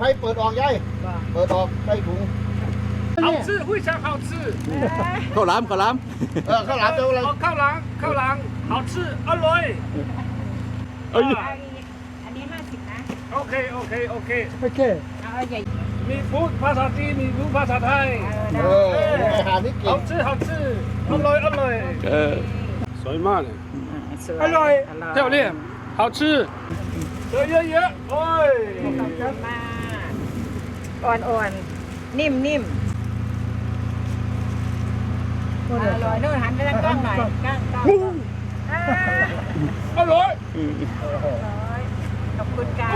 ไม่ไพ่เปิดออกย่ายเปิดออกใส่ถุง 好吃，非常好吃。 ข้าวหลามข้าวหลาม เออข้าวหลามเจ้าอะไร 哦，ข้าวหลามข้าวหลาม好吃，อร่อย เอ้ย อันนี้ห้าสิบนะ โอเคโอเคโอเค โอเค เอาใหญ่ มีพูดภาษาจีนมีพูดภาษาไทย เอออาหารนี่เก่ 好 ง 吃好吃อร่อยอร่อย เออ สวยมากเลย อร่อย 漂亮好吃เยอะเยอะเยอะโอ้ย ขอบคุณมาก อ่อนอ่อนๆ นิ่มนิ่มอร่อยโน่นหันไปทางกล้องหน่อยกล้องกล้องอ่าอร่อยร้อย ขอบคุณค่ะ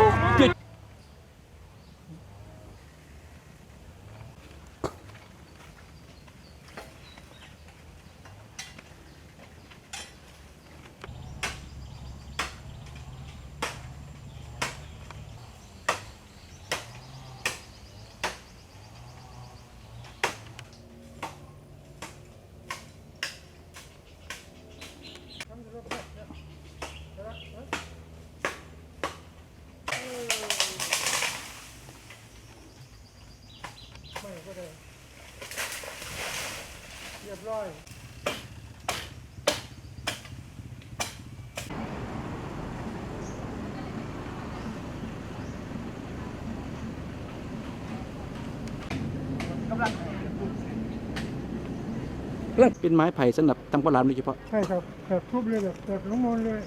เรียบร้อย แล้วเป็นไม้ไผ่สำหรับทำข้าวหลามโดยเฉพาะ ใช่ครับแบบทุบเลยแบบแบบลงมนเลย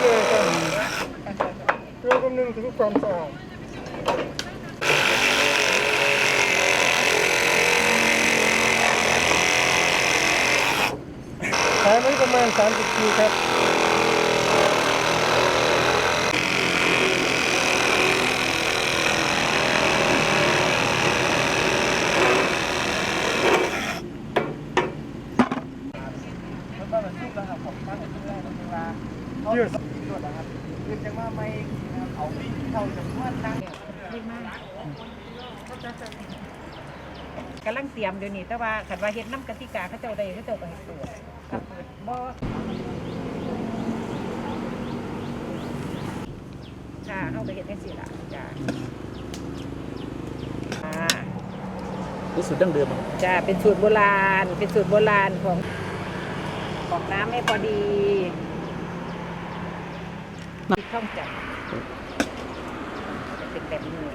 เลยกันตัวคำนึงถึงความสะอาดขายไว้ประมาณ30ปีครับ เยอะ กำลังเตรียมเดี๋ยวนี้แต่ว่าขันว่าเฮ็ดน้ำกติกาเขาเจ้าใดเขาเจ้าก็ให้เปิดกับเปิดบ่ค่ะเข้าไปเฮ็ดจังซี่ล่ะจ้าอ่ารู้สึกดั้งเดิมอะจ้าเป็นสูตรโบราณ เป็นสูตรโบราณของของน้ำให้พอดีท่องจับจะเป็น แบบนี้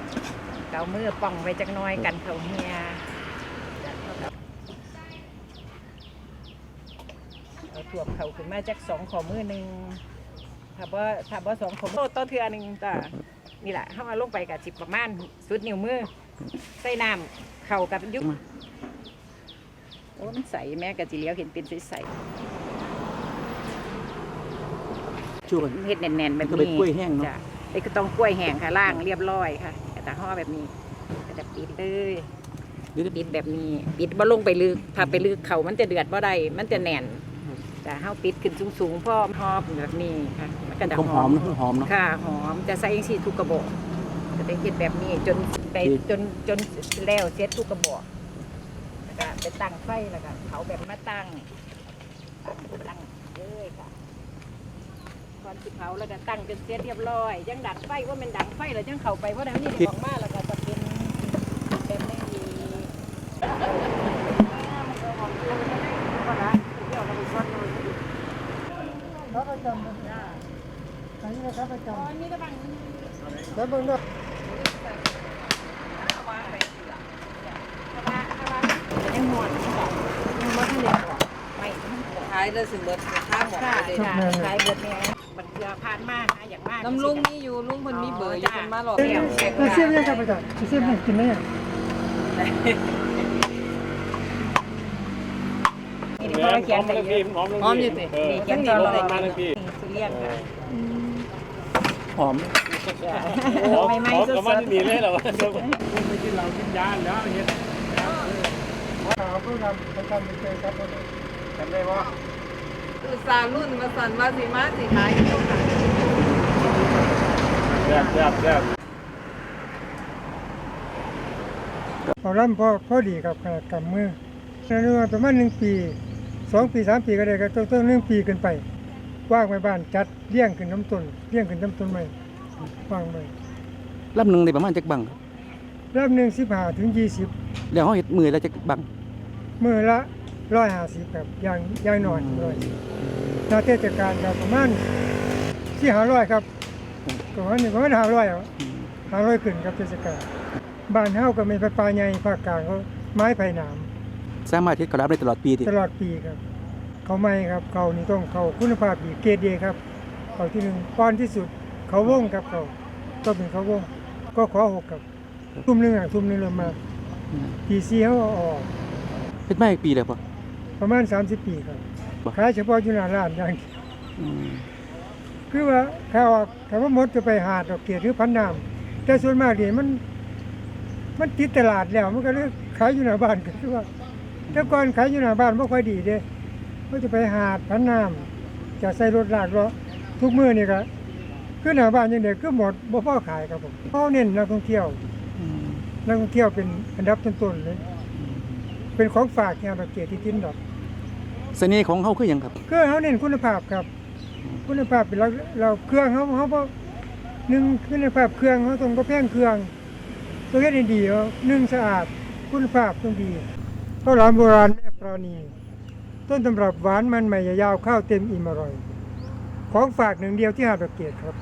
เกามือป้องไว้จักหน้อยกันเขาเฮียจ้ะเอาถ่วมเขาขึ้นมาจากสองขอมือหนึ่งถ้าว่าถ้าว่าสองขอมือต้นเทือหนึ่งจ้ะนี่แหละเข้ามาลงไปกับจิบประมาณสุดนิ้วมือ ใส่น้ำเข่ากับยุบโอ้มันใสแม่กะจิเลียวเห็นเป็นใสช่วยกันๆเห็ดแน่นๆแบบก็นี้เป็นกล้วยแห้งเนอะ จ้ะไอ้ก็ต้องกล้วยแห้งค่ะล่างเรียบร้อยค่ะแต่ห่อแบบนี้ก็จะปิดเลยเดี๋ยวปิดแบบนี้ ปิดบ่ลงไปลึกถ้าไปลึกเขามันจะเดือดบ่ได้มันจะแน่นแต่เฮาปิดขึ้นสูงๆพ่อหอมแบบนี้ค่ะมันก็จะหอมหอมๆนะหอมเนาะค่ะหอมจะใส่ยังสีทุกกระบอกจะได้เห็ดแบบนี้จนไปดีจนจนแล้วเสร็จทุกกระบอกแล้วก็ไปตั้งไฟแล้วก็เผาแบบมาตั้งตั้งตั้งเลยค่ะ ก่อนสิเผาแล้วก็ตั้งจนเสร็จเรียบร้อยยังดังไฟว่ามันดังไฟแล้วยังเข้าไปว่าแล้วนี่ออกมาแล้วก็จะเป็นเป็นไม่ดีก็ได้เดี๋ยวเราไปชดเลยครับประจำนะอันนี้นะครับประจอ๋อนี่ก็บังำแล้วเบางเนาะยังหมดยังหมดที่เหลือไม่ท้ายเลยสิเบิดข้างหมดค่ะเลยค่ะขายเบิดเนี่ยมันเกลือผ่านมากนะอย่างมากน้ำลุงนี่อยู่ลุงคนมีเบอร์อยู่คนมาหลอกเดี๋ยวเสียบเนี่ยครับประจำเสียบเนี่ยกินได้ยังนี่เพราะว่าเขียนไปเยอะหอมอยู่สินี่เขียนต่อเลยสุเรียนค่ะหอมไม่ไม่สดมันๆมีเลยเหรอคุณไปกินเหล้ากินยาแล้วเฮ็ดขาวผู้นำประจำไปเจอครับจำได้ว่า อุตสาห์รุ่นมาสั่นมาสีมาสีขายกันตรงไหนแซ่บแซ่บแซ่บเอาล่ำพอพอดีกับขนาดกำมือเนื้อประมาณหนึ่งปีสองปีสามปีก็ได้ก็ต้องต้องหนึ่งปีขึ้นไปว่างไว้บ้านจัดเลี้ยงขึ้นน้ำต้นเลี้ยงขึ้นน้ำต้นใหม่ว่างไว้ลำหนึ่งได้ประมาณจักบังครับลำหนึ่งสิบห้าถึงยี่สิบแล้วเฮาเฮ็ดมือละจักบังมือละ ร้อยห้าสิบครับอย่างอย่างหน่อยร้อยถ้าเทศกาลครับประมาณที่หาร้อยครับก็วันนี้ประมาณหาร้อยหาร้อยขึ้นครับเทศกาลบ้านเฮาก็มีปลาปลาใหญ่ภาคกลางเขาไม้ไผ่หนามสามารถเฮ็ดข้าวหลามได้ตลอดปีติตลอดปีครับ เขาไม่ครับเขานี่ต้องเขาคุณภาพดีเกรดเดครับเขาที่หนึ่งป้อนที่สุด เขาวงครับเขาก็เป็นเขาวงก็ขอหกครับทุ่มหนึงอะทุ่มหนึงเริ่มมาอืมปีซีเขาเอาออกเฮ็ดมาอีกปีแล้วพ่อ ประมาณ 30 ปีครับบ่ขายเฉพาะอยู่หน้าร้านอย่างเดียวอืมคือว่าถ้าออกถ้าว่าหมดจะไปหาดอกเกียรหรือพันน้ำแต่ส่วนมากนี่มัน มันติดตลาดแล้ว มันก็เลยขายอยู่หน้าบ้านก็คือว่าแต่ก่อนขายอยู่หน้าบ้านไม่ค่อยดีเด้ก็จะไปหาดพันน้ำจะใส่รถลากเลาะทุกมื้อนี่ก็คือหน้าบ้านอย่างเดียวคือหมดบ่พอขายครับผมเขาเน้นนักท่องเที่ยวอืมนักท่องเที่ยวเป็นอันดับต้นๆเลย เป็นของฝากแนวดอกเกียรที่ตินดอก เสน่ห์ของเขาคืออย่างครับ เครื่องเขาเน้นคุณภาพครับ คุณภาพเป็นเราเราเครื่องเขาเขาเพราะหนึ่งคุณภาพเครื่องเขาตรงก็แพงเครื่องตัวเฮ็ดดีเขาหนึ่งสะอาดคุณภาพต้องดีข้าวหลามโบราณแม่ปราณีต้นตำรับหวานมันใหม่ยาวข้าวเต็มอิ่มอร่อย ของฝากหนึ่งเดียวที่หาดดอกเกตครับ